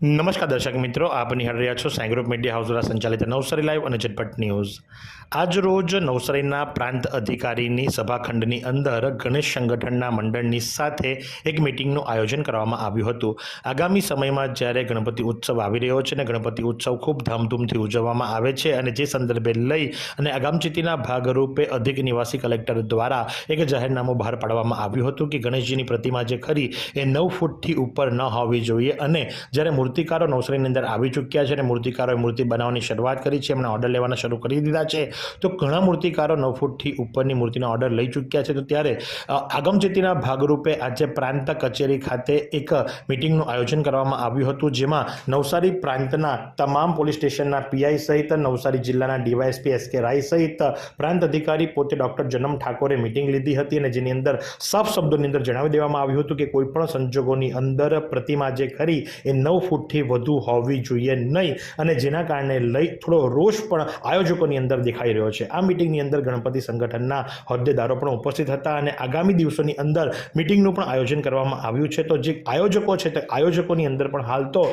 નમસ્કાર દર્શક મિત્રો, આપ નિહાળ રહ્યા છો સાઈ મીડિયા હાઉસ દ્વારા સંચાલિત નવસારી લાઈવ અને ઝટપટ ન્યૂઝ. આજ રોજ નવસારીના પ્રાંત અધિકારીની સભાખંડની અંદર ગણેશ સંગઠનના મંડળની સાથે એક મિટિંગનું આયોજન કરવામાં આવ્યું હતું. આગામી સમયમાં જ્યારે ગણપતિ ઉત્સવ આવી રહ્યો છે અને ગણપતિ ઉત્સવ ખૂબ ધામધૂમથી ઉજવવામાં આવે છે અને જે સંદર્ભે લઈ અને આગામચીતીના ભાગરૂપે અધિક નિવાસી કલેક્ટર દ્વારા એક જાહેરનામું બહાર પાડવામાં આવ્યું હતું કે ગણેશજીની પ્રતિમા જે ખરી એ નવ ફૂટથી ઉપર ન હોવી જોઈએ અને જ્યારે મૂર્તિકારો નવસારીની અંદર આવી ચૂક્યા છે અને મૂર્તિકારોએ મૂર્તિ બનાવવાની શરૂઆત કરી છે. એમણે ઓર્ડર લેવાના શરૂ કરી દીધા છે. તો ઘણા મૂર્તિકારો નવ ફૂટથી ઉપરની મૂર્તિના ઓર્ડર લઈ ચૂક્યા છે. તો ત્યારે આગમચેતીના ભાગરૂપે આજે પ્રાંત કચેરી ખાતે એક મિટિંગનું આયોજન કરવામાં આવ્યું હતું. જેમાં નવસારી પ્રાંતના તમામ પોલીસ સ્ટેશનના પીઆઈ સહિત નવસારી જિલ્લાના ડીવાયએસપી એસ કે રાય સહિત પ્રાંત અધિકારી પોતે ડૉક્ટર જનમ ઠાકોરે મિટિંગ લીધી હતી અને જેની અંદર સાફ શબ્દોની અંદર જણાવી દેવામાં આવ્યું હતું કે કોઈ પણ સંજોગોની અંદર પ્રતિમા જે ખરી એ નવ ફૂટથી વધુ હોવી જોઈએ નહીં. અને જેના કારણે લઈ થોડો રોષ પણ આયોજકોની અંદર દેખાઈ રહ્યો છે. આ મિટિંગની અંદર ગણપતિ સંગઠનના હોદ્દેદારો પણ ઉપસ્થિત હતા અને આગામી દિવસોની અંદર મિટિંગનું પણ આયોજન કરવામાં આવ્યું છે. તો જે આયોજકો છે તે આયોજકોની અંદર પણ હાલ તો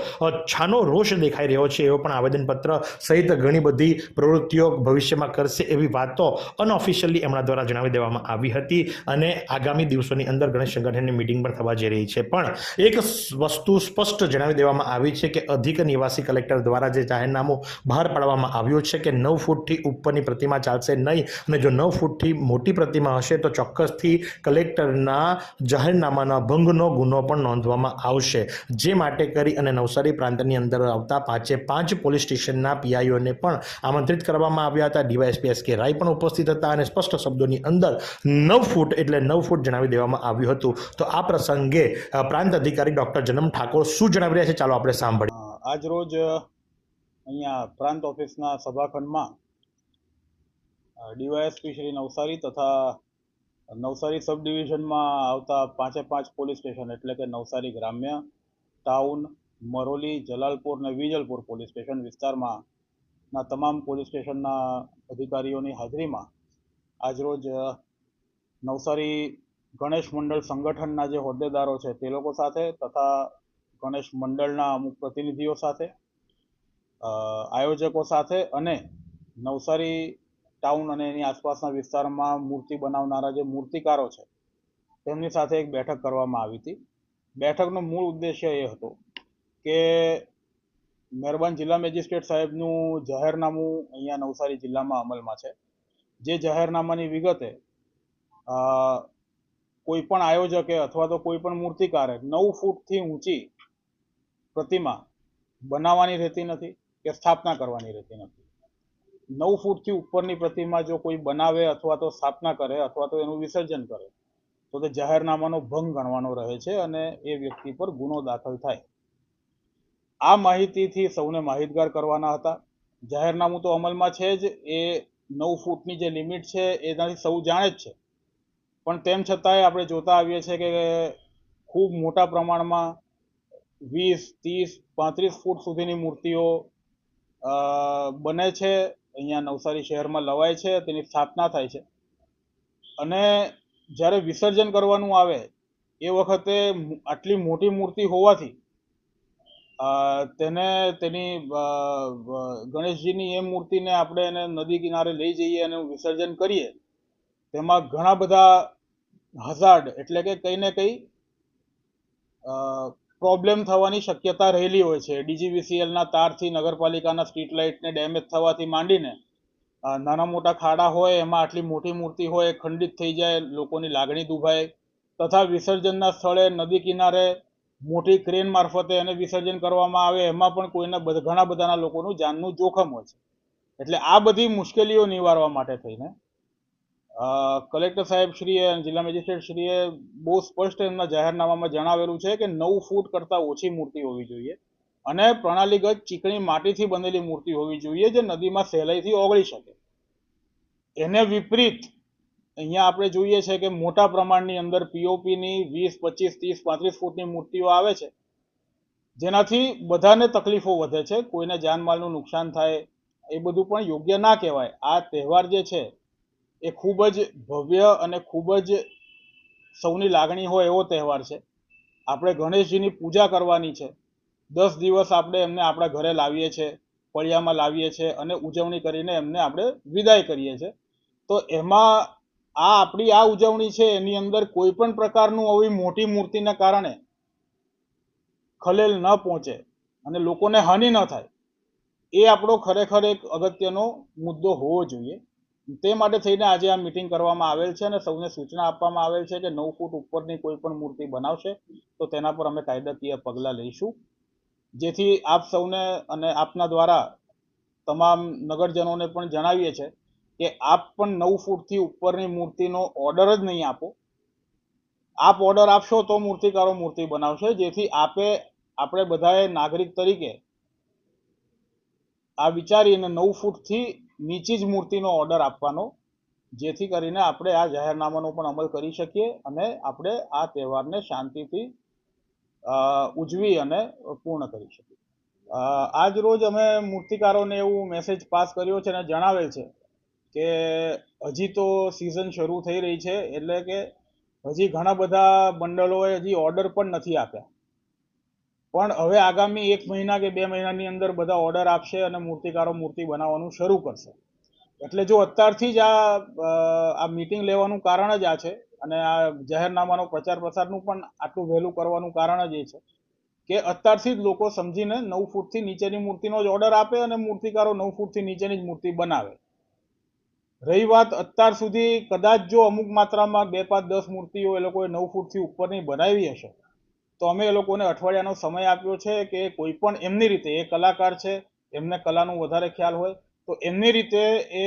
છાનો રોષ દેખાઈ રહ્યો છે એવો પણ આવેદનપત્ર સહિત ઘણી બધી પ્રવૃત્તિઓ ભવિષ્યમાં કરશે એવી વાતો અનઓફિશિયલી એમના દ્વારા જણાવી દેવામાં આવી હતી અને આગામી દિવસોની અંદર ગણેશ સંગઠનની મિટિંગ પણ થવા જઈ રહી છે. પણ એક વસ્તુ સ્પષ્ટ જણાવી દેવામાં આવી છે કે અધિક નિવાસી કલેક્ટર દ્વારા જે જાહેરનામું બહાર પાડવામાં આવ્યું છે કે નવ ફૂટથી ઉપરની પ્રતિમા ચાલશે નહીં અને જો નવ ફૂટથી મોટી પ્રતિમા હશે તો ચોક્કસથી કલેક્ટરના જાહેરનામાના ભંગનો ગુનો પણ નોંધવામાં આવશે. જે માટે કરી અને નવસારી પ્રાંતની અંદર આવતા પાંચે પાંચ પોલીસ સ્ટેશનના પીઆઈઓને પણ આમંત્રિત કરવામાં આવ્યા હતા. ડીવાયએસપી એસ કે રાય પણ ઉપસ્થિત હતા અને સ્પષ્ટ શબ્દોની અંદર નવ ફૂટ એટલે નવ ફૂટ જણાવી દેવામાં આવ્યું હતું. તો આ પ્રસંગે પ્રાંત અધિકારી ડૉક્ટર જનમ ઠાકોર શું જણાવી રહ્યા છે? ચાલો આપણે સાંભળીએ. આજ રોજ અહીંયા પ્રાંત ઓફિસના સભાખંડમાં ડીવાયએસપી શ્રી નવસારી તથા નવસારી સબ ડિવિઝનમાં આવતા પાંચે પાંચ પોલીસ સ્ટેશન એટલે કે નવસારી ગ્રામ્ય ટાઉન, મરોલી, જલાલપુર અને વિજલપુર પોલીસ સ્ટેશન વિસ્તારમાં ના તમામ પોલીસ સ્ટેશનના અધિકારીઓની હાજરીમાં આજરોજ નવસારી ગણેશ મંડળ સંગઠનના જે હોદ્દેદારો છે તે લોકો સાથે તથા ગણેશ મંડળના અમુક પ્રતિનિધિઓ સાથે આયોજકો સાથે અને નવસારી ટાઉન અને એની આસપાસના વિસ્તારમાં મૂર્તિ બનાવનારા જે મૂર્તિકારો છે, તેમની સાથે એક બેઠક કરવામાં આવી હતી. બેઠકનો મૂળ ઉદ્દેશ્ય એ હતો કે મહેરબાન જિલ્લા મેજિસ્ટ્રેટ સાહેબનું જાહેરનામું અહીંયા નવસારી જિલ્લામાં અમલમાં છે. જે જાહેરનામાની વિગતે કોઈ પણ આયોજકે અથવા તો કોઈ પણ મૂર્તિકારે નવ ફૂટથી ઊંચી પ્રતિમા બનાવવાની રહેતી નથી કે સ્થાપના કરવાની રહેતી નથી. નવ ફૂટથી ઉપરની પ્રતિમા જો કોઈ બનાવે અથવા તો સ્થાપના કરે અથવા તો એનું વિસર્જન કરે, તો તે જાહેરનામાનો ભંગ ગણવાનો રહે છે અને એ વ્યક્તિ પર ગુનો દાખલ થાય. આ માહિતીથી સૌને માહિતગાર કરવાના હતા. જાહેરનામું તો અમલમાં છે જ. એ નવ ફૂટની જે લિમિટ છે એનાથી સૌ જાણે જ છે. પણ તેમ છતાંય આપણે જોતા આવીએ છીએ કે ખૂબ મોટા પ્રમાણમાં વીસ, ત્રીસ, પાંત્રીસ ફૂટ સુધીની મૂર્તિઓ બને છે. અહીંયા નવસારી શહેરમાં લવાય છે. તેની સ્થાપના થાય છે. અને જ્યારે વિસર્જન કરવાનું આવે, એ વખતે આટલી મોટી મૂર્તિ હોવાથી તેને, તેની ગણેશજીની એ મૂર્તિને આપણે એને નદી કિનારે લઈ જઈએ અને વિસર્જન કરીએ, તેમાં ઘણા બધા હઝાર્ડ, એટલે કે કંઈ ને કંઈ પ્રોબ્લેમ થવાની શક્યતા રહેલી હોય છે. ડીજીવીસીએલના તારથી નગરપાલિકાના સ્ટ્રીટ લાઇટને ડેમેજ થવાથી માંડીને નાના મોટા ખાડા હોય, એમાં આટલી મોટી મૂર્તિ હોય, ખંડિત થઈ જાય, લોકોની લાગણી દુભાય તથા વિસર્જનના સ્થળે નદી કિનારે મોટી ક્રેન મારફતે એને વિસર્જન કરવામાં આવે, એમાં પણ કોઈના ઘણા બધાના લોકોનું જાનનું જોખમ હોય છે. એટલે આ બધી મુશ્કેલીઓ નિવારવા માટે થઈને કલેક્ટર સાહેબ શ્રીએ અને જિલ્લા મેજિસ્ટ્રેટ શ્રીએ બહુ સ્પષ્ટ એમના જાહેરનામામાં જણાવેલું છે કે નવ ફૂટ કરતાં ઓછી મૂર્તિ હોવી જોઈએ અને પ્રણાલીગત ચીકણી માટીથી બનેલી મૂર્તિ હોવી જોઈએ જે નદીમાં સહેલાઈથી ઓગળી શકે. એને વિપરીત, અહીંયા આપણે જોઈએ છે કે મોટા પ્રમાણની અંદર પીઓપીની વીસ, પચીસ, ત્રીસ, પાંત્રીસ ફૂટની મૂર્તિઓ આવે છે. જેનાથી બધાને તકલીફો વધે છે, કોઈને જાનમાલનું નુકસાન થાય, એ બધું પણ યોગ્ય ના કહેવાય. આ તહેવાર જે છે એ ખૂબ જ ભવ્ય અને ખૂબ જ સૌની લાગણી હોય એવો તહેવાર છે. આપણે ગણેશજીની પૂજા કરવાની છે. દસ દિવસ આપણે એમને આપણા ઘરે લાવીએ છીએ ફળિયામાં લાવીએ છીએ અને ઉજવણી કરીને એમને આપણે વિદાય કરીએ છીએ તો એમાં આ આપણી આ ઉજવણી છે એની અંદર કોઈ પણ પ્રકારનું આવી મોટી મૂર્તિને કારણે ખલેલ ન પહોંચે અને લોકોને હાનિ ન થાય. એ આપણો ખરેખર એક અગત્યનો મુદ્દો હોવો જોઈએ. તે માટે થઈને આજે આ મિટિંગ કરવામાં આવેલ છે અને સૌને સૂચના આપવામાં આવેલ છે કે નવ ફૂટ ઉપરની કોઈ પણ મૂર્તિ બનાવશે, તો તેના પર અમે કાયદાકીય પગલાં લઈશું. જેથી આપ સૌને અને આપના દ્વારા તમામ નગરજનોને પણ જણાવીએ છે કે આપ પણ નવ ફૂટથી ઉપરની મૂર્તિનો ઓર્ડર જ નહીં આપો. આપ ઓર્ડર આપશો તો મૂર્તિકારો મૂર્તિ બનાવશે, જેથી આપે, આપણે બધાએ નાગરિક તરીકે આ વિચારીને નવ ફૂટથી નીચી જ મૂર્તિનો ઓર્ડર આપવાનો, જેથી કરીને આપણે આ જાહેરનામાનો પણ અમલ કરી શકીએ અને આપણે આ તહેવારને શાંતિથી ઉજવી અને પૂર્ણ કરી શકીએ. આજ રોજ અમે મૂર્તિકારોને એવું મેસેજ પાસ કર્યો છે અને જણાવેલ છે કે હજી તો સિઝન શરૂ થઈ રહી છે, એટલે કે હજી ઘણા બધા મંડળોએ હજી ઓર્ડર પણ નથી આપ્યા. પણ હવે આગામી એક મહિના કે બે મહિનાની અંદર બધા ઓર્ડર આપશે અને મૂર્તિકારો મૂર્તિ બનાવવાનું શરૂ કરશે. એટલે જો અત્યારથી જ આ આ મીટિંગ લેવાનું કારણ જ આ છે અને આ જાહેરનામાનો પ્રચાર પ્રસારનું પણ આટલું વહેલું કરવાનું કારણ જ એ છે કે અત્યારથી જ લોકો સમજીને નવ ફૂટથી નીચેની મૂર્તિનો જ ઓર્ડર આપે અને મૂર્તિકારો નવ ફૂટથી નીચેની જ મૂર્તિ બનાવે. રહી વાત અત્યાર સુધી કદાચ જો અમુક માત્રામાં બે પાંચ દસ મૂર્તિઓ એ લોકોએ નવ ફૂટથી ઉપરની બનાવી હશે તો અમે એ લોકોને અઠવાડિયાનો સમય આપ્યો છે કે કોઈ પણ એમની રીતે એ કલાકાર છે એમને કલાનું વધારે ખ્યાલ હોય તો એમની રીતે એ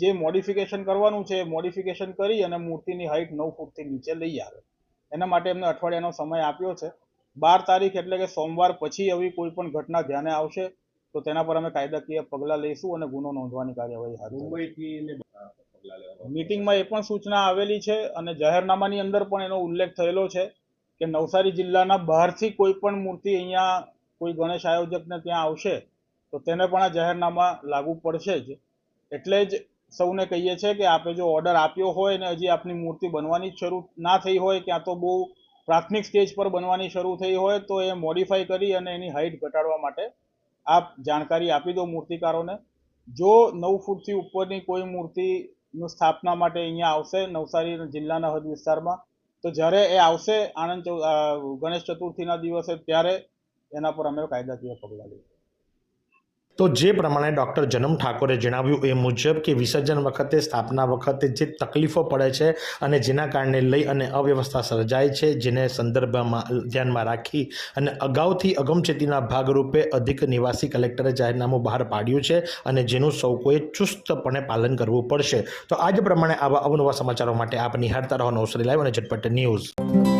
જે મોડિફિકેશન કરવાનું છે એ મોડિફિકેશન કરી અને મૂર્તિની હાઈટ નવ ફૂટથી નીચે લઈ આવે. એના માટે એમને અઠવાડિયાનો સમય આપ્યો છે. બાર તારીખ એટલે કે સોમવાર પછી આવી કોઈ પણ ઘટના ધ્યાને આવશે તો તેના પર અમે કાયદાકીય પગલાં લઈશું અને ગુનો નોંધવાની કાર્યવાહી હાથ. મુંબઈથી મીટિંગમાં એ પણ સૂચના આવેલી છે અને જાહેરનામાની અંદર પણ એનો ઉલ્લેખ થયેલો છે. કે નવસારી જિલ્લાના બહારથી કોઈ પણ મૂર્તિ અહીંયા કોઈ ગણેશ આયોજકને ત્યાં આવશે, તો તેને પણ આ જાહેરનામા લાગુ પડશે જ. એટલે જ સૌને કહીએ છીએ કે આપે જો ઓર્ડર આપ્યો હોય ને હજી આપની મૂર્તિ બનવાની શરૂ ના થઈ હોય, ક્યાં તો બહુ પ્રાથમિક સ્ટેજ પર બનવાની શરૂ થઈ હોય, તો એ મોડિફાઈ કરી અને એની હાઈટ ઘટાડવા માટે આપ જાણકારી આપી દો મૂર્તિકારોને. જો નવ ફૂટથી ઉપરની કોઈ મૂર્તિનું સ્થાપના માટે અહીંયા આવશે નવસારી જિલ્લાના હદ વિસ્તારમાં તો જ્યારે એ આવશે આનંદ ગણેશ ચતુર્થીના દિવસે, ત્યારે એના પર અમે કાયદાકીય પગલાં લઈશું. તો જે પ્રમાણે ડૉક્ટર જનમ ઠાકોરે જણાવ્યું એ મુજબ કે વિસર્જન વખતે, સ્થાપના વખતે જે તકલીફો પડે છે અને જેના કારણે લઈ અને અવ્યવસ્થા સર્જાય છે, જેને સંદર્ભમાં ધ્યાનમાં રાખી અને અગાઉથી અગમચેતીના ભાગરૂપે અધિક નિવાસી કલેક્ટરે જાહેરનામું બહાર પાડ્યું છે અને જેનું સૌ કોઈએ ચુસ્તપણે પાલન કરવું પડશે. તો આજ પ્રમાણે આવા અવનવા સમાચારો માટે આપ નિહાળતા રહો નવસરી લાઈવ અને ઝટપટ ન્યૂઝ.